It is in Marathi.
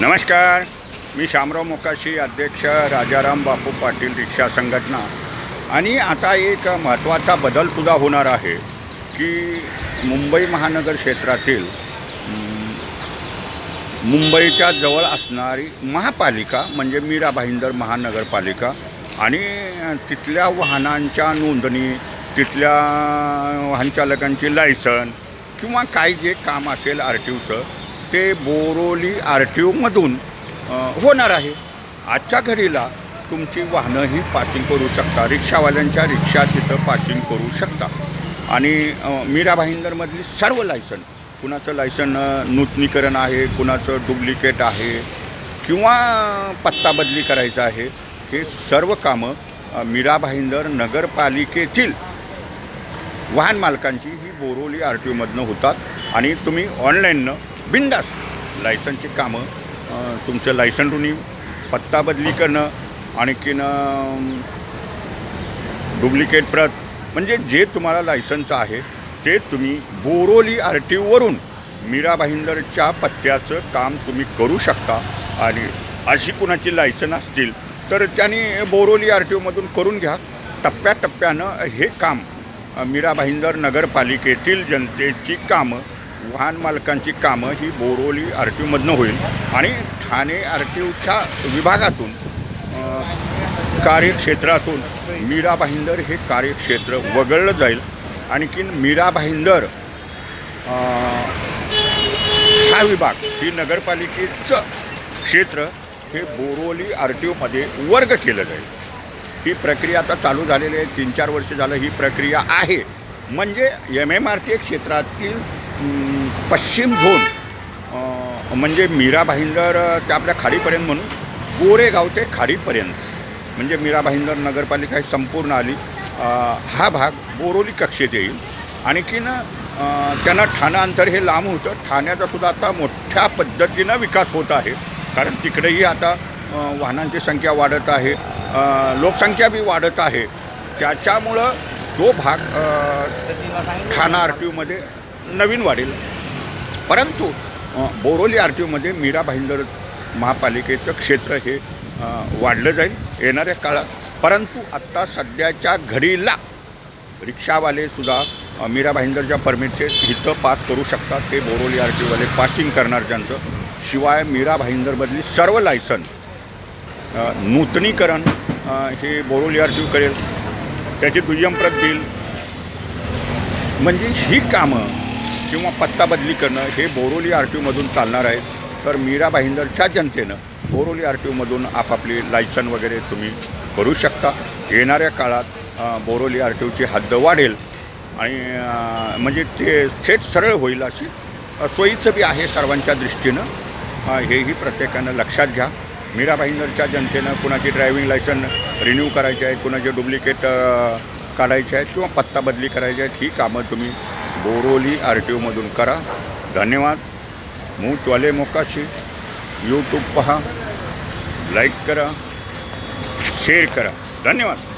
नमस्कार. मी शामराव मोकाशी अध्यक्ष राजाराम बापू पाटील रिक्षा संघटना. आणि आता एक महत्त्वाचा बदलसुद्धा होणार आहे की मुंबई महानगर क्षेत्रातील मुंबईच्या जवळ असणारी महापालिका म्हणजे मीरा भाईंदर महानगरपालिका आणि तिथल्या वाहनांच्या नोंदणी तिथल्या वाहनचालकांची लायसन किंवा काही जे काम असेल आर टी ओचं ते बोरोली आर टी ओमधून होणार आहे. आजच्या घडीला तुमची वाहनंही पासिंग करू शकता रिक्षावाल्यांच्या रिक्षा तिथं पासिंग करू शकता. आणि मीरा भाईंदरमधली सर्व लायसन कुणाचं लायसन नूतनीकरण आहे कुणाचं डुप्लिकेट आहे किंवा पत्ता बदली करायचा आहे हे सर्व कामं मीरा भाईंदर नगरपालिकेतील वाहन मालकांची ही बोरोली आर टी ओमधनं होतात. आणि तुम्ही ऑनलाईननं बिंदास. लायसनची कामं तुमचं लायसन रुनी पत्ता बदली करणं आणखीन डुप्लिकेट प्रत म्हणजे जे तुम्हाला लायसनचं आहे ते तुम्ही बोरोली आर टी ओवरून मीरा भाईंदरच्या पत्त्याचं काम तुम्ही करू शकता आणि अशी कुणाची लायसन असतील तर त्यांनी बोरोली आर टी ओमधून करून घ्या. टप्प्याटप्प्यानं हे काम मीरा भाईंदर नगरपालिकेतील जनतेची कामं वाहन मालकांची कामं ही बोरोली आर टी ओमधनं होईल आणि ठाणे आर टी ओच्या विभागातून कार्यक्षेत्रातून मीरा भाईंदर हे कार्यक्षेत्र वगळलं जाईल. आणखीन मीरा भाईंदर हा विभाग ही नगरपालिकेचं क्षेत्र हे बोरोली आर टी ओमध्ये वर्ग केलं जाईल. ही प्रक्रिया आता चालू झालेली आहे. तीन चार वर्ष झालं ही प्रक्रिया आहे. म्हणजे एम एम आर टी क्षेत्रातील पश्चिम झोन म्हणजे मीरा भाईंदर ते आपल्या खाडीपर्यंत म्हणून गोरेगाव ते खाडीपर्यंत. म्हणजे मीरा भाईंदर नगरपालिका ही संपूर्ण आली. हा भाग बोरोली कक्षेत येईल. आणखीन त्यांना ठाणा अंतर हे लांब होतं. ठाण्याचा सुद्धा आता मोठ्या पद्धतीनं विकास होत आहे. कारण तिकडेही आता वाहनांची संख्या वाढत आहे. लोकसंख्या बी वाढत आहे. त्याच्यामुळं तो भाग ठाणा आर टी यूमध्ये नवीन वाढेल. परंतु बोरोली आर टी ओमध्ये मीरा भाईंदर महापालिकेचं क्षेत्र हे वाढलं जाईल येणाऱ्या काळात. परंतु आत्ता सध्याच्या घडीला रिक्षावालेसुद्धा मीरा भाईंदरच्या परमिटचे हिथं पास करू शकतात. ते बोरोली आर टी ओवाले पासिंग करणार ज्यांचं. शिवाय मीरा भाईंदरमधली सर्व लायसन नूतनीकरण हे बोरोली आर टी ओ करेल. त्याची दुय्यम प्रत देईल. म्हणजे ही कामं किंवा पत्ता बदली करणं हे बोरोली आर टी ओमधून चालणार आहे. तर मीरा भाईंदरच्या जनतेनं बोरोली आर टी ओमधून आपापली लायसन वगैरे तुम्ही करू शकता. येणाऱ्या काळात बोरोली आर टी ओची हद्द वाढेल. आणि म्हणजे ते थेट सरळ होईल अशी सोयीचं बी आहे सर्वांच्या दृष्टीनं. हेही प्रत्येकानं लक्षात घ्या. मीरा भाईंदरच्या जनतेनं कुणाची ड्रायव्हिंग लायसन रिन्यू करायचे आहे कुणाचे डुप्लिकेट काढायचे आहेत किंवा पत्ता बदली करायची आहेत ही कामं तुम्ही बोरोली आर टी ओमधून करा. धन्यवाद. मू चॉले मोकाशी. यूट्यूब पहा. लाईक करा. शेअर करा. धन्यवाद.